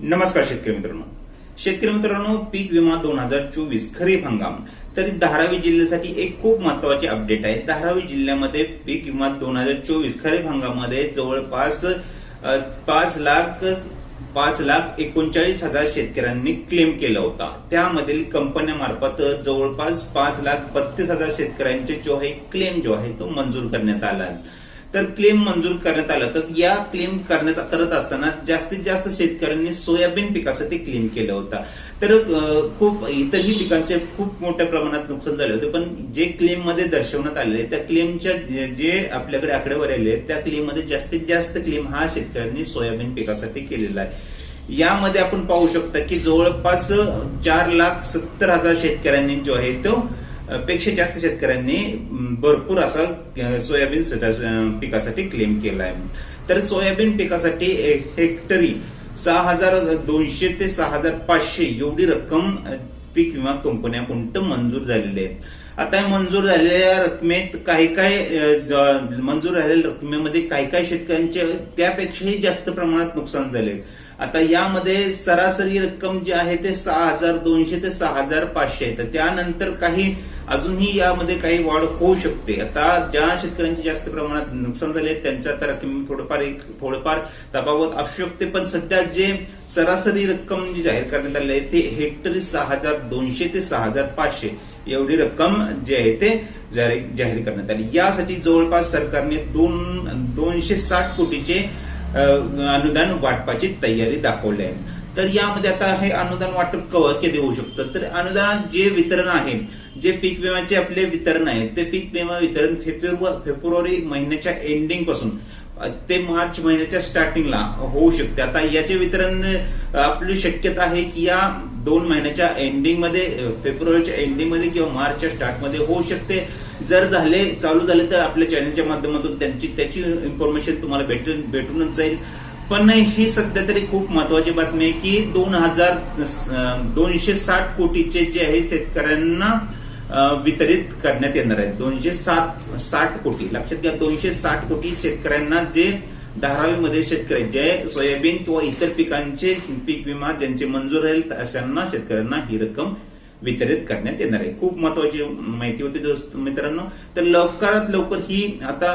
नमस्कार शेतकरी मित्रांनो. शेतकरी मित्रांनो पीक विमा दोन हजार चोवीस खरीप हंगाम. तरी धारावी जिल्ह्यासाठी एक खूप महत्त्वाचे अपडेट आहे. धारावी जिल्ह्यामध्ये पीक विमा दोन हजार चोवीस खरीप हंगामामध्ये जवळपास पाच लाख पाच लाख एकोणचाळीस हजार शेतकऱ्यांनी क्लेम केला होता. त्यामधील कंपन्यामार्फत जवळपास पाच लाख बत्तीस हजार शेतकऱ्यांचे जो आहे क्लेम जो आहे तो मंजूर करण्यात आला आहे. तर क्लेम मंजूर करण्यात आलं. तर या क्लेम करण्यात करत असताना जास्तीत जास्त शेतकऱ्यांनी सोयाबीन पिकासाठी क्लेम केला होता. तर खूप इतरही पिकांचे खूप मोठ्या प्रमाणात नुकसान झाले होते. पण जे क्लेममध्ये दर्शवण्यात आलेले त्या क्लेमच्या जे- आपल्याकडे आकडेवारी आले आहेत, त्या क्लेममध्ये जास्तीत जास्त क्लेम हा शेतकऱ्यांनी सोयाबीन पिकासाठी केलेला आहे. यामध्ये आपण पाहू शकता की जवळपास चार लाख सत्तर हजार शेतकऱ्यांनी जो आहे तो पेक्षा जास्त शेतकऱ्यांनी भरपूर असा सोयाबीन पिकासाठी क्लेम केला आहे तर सोयाबीन पिकासाठी एक हेक्टरी सहा हजार दोनशे ते सहा हजार पाचशे एवढी रक्कम पीक विमा कंपन्याकडून मंजूर झालेली आहे. आता मंजूर झालेल्या रकमेत काही काही मंजूर झालेल्या रकमेमध्ये काही काही शेतकऱ्यांचे त्यापेक्षाही जास्त प्रमाणात नुकसान झाले. आता यामध्ये सरासरी रक्कम जी आहे ते सहा हजार दोनशे ते सहा हजार पाचशे आहे. तर त्यानंतर काही अजूनही यामध्ये काही वाढ होऊ शकते. आता ज्या शेतकऱ्यांचे जास्त प्रमाणात नुकसान झाले त्यांच्या तर थोडंफार एक थोडंफार तफावत असू शकते. पण सध्या जे सरासरी रक्कम जी जाहीर करण्यात आली आहे ते हेक्टरी सहा हजार दोनशे ते सहा हजार पाचशे एवढी रक्कम जी आहे ते जाहीर जाहीर करण्यात आली. यासाठी जवळपास सरकारने दोन दोनशे साठ कोटीचे अनुदान वाटपाची तयारी दाखवली आहे. तर यामध्ये आता हे अनुदान वाटप कव्हर केले होऊ शकतं. तर अनुदान जे वितरण आहे जे पीक विम्याचे आपले वितरण आहे ते पीक विमा वितरण फेब्रुवारी फेब्रुवारी महिन्याच्या एंडिंगपासून ते मार्च महिन्याच्या स्टार्टिंगला होऊ शकते. आता याचे वितरण आपली शक्यता आहे की या दोन महिन्याच्या एंडिंगमध्ये फेब्रुवारीच्या एंडिंगमध्ये किंवा मार्चच्या स्टार्टमध्ये होऊ शकते. जर झाले चालू झाले तर आपल्या चॅनलच्या माध्यमातून त्यांची त्याची इन्फॉर्मेशन तुम्हाला भेटून भेटूनच जाईल. पण ही सध्या तरी खूप महत्वाची बातमी आहे की दोन हजार दोनशे साठ कोटीचे जे आहे शेतकऱ्यांना वितरित करण्यात येणार आहे. दोनशे सात साठ कोटी लक्षात घ्या दोनशे साठ कोटी शेतकऱ्यांना जे धारावीमध्ये शेतकरी जे सोयाबीन किंवा इतर पिकांचे पीक विमा ज्यांचे मंजूर राहील अशांना शेतकऱ्यांना ही रक्कम वितरित करण्यात येणार आहे. खूप महत्वाची माहिती होती दोस्त मित्रांनो. तर लवकरात लवकर ही आता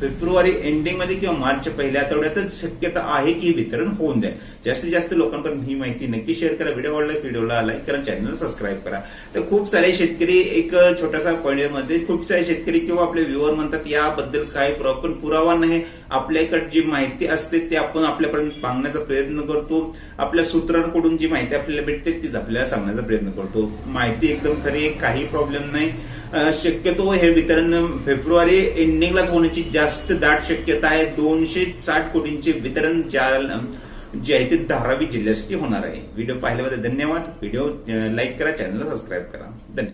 फेब्रुवारी एंडिंगमध्ये किंवा मार्चच्या पहिल्या आठवड्यातच शक्यता आहे की वितरण होऊन जाईल. जास्तीत जास्त लोकांपर्यंत ही माहिती नक्की शेअर करा. व्हिडिओ आवडला व्हिडिओला लाईक करा चॅनल सबस्क्राईब करा. तर खूप सारे शेतकरी एक छोटासा पॉइंटमध्ये खूप सारे शेतकरी किंवा आपले व्ह्युअर म्हणतात याबद्दल काही प्रॉपर पुरावा नाही. आपल्याकडे जी माहिती असते ते आपण आपल्यापर्यंत सांगण्याचा प्रयत्न करतो. आपल्या सूत्रांकडून जी माहिती आपल्याला भेटते तीच आपल्याला सांगण्याचा प्रयत्न करतो. माहिती एकदम खरी आहे काही प्रॉब्लेम नाही. शक्यतो हे वितरण फेब्रुवारी एंडिंगलाच होण्याची जास्त दाट शक्यता आहे. दोनशे साठ कोटींचे वितरण ज्या जे आहे ते धारावी जिल्ह्यासाठी होणार आहे. व्हिडिओ पाहिल्याबद्दल धन्यवाद. व्हिडिओ लाईक करा चॅनलला सबस्क्राईब करा. धन्यवाद.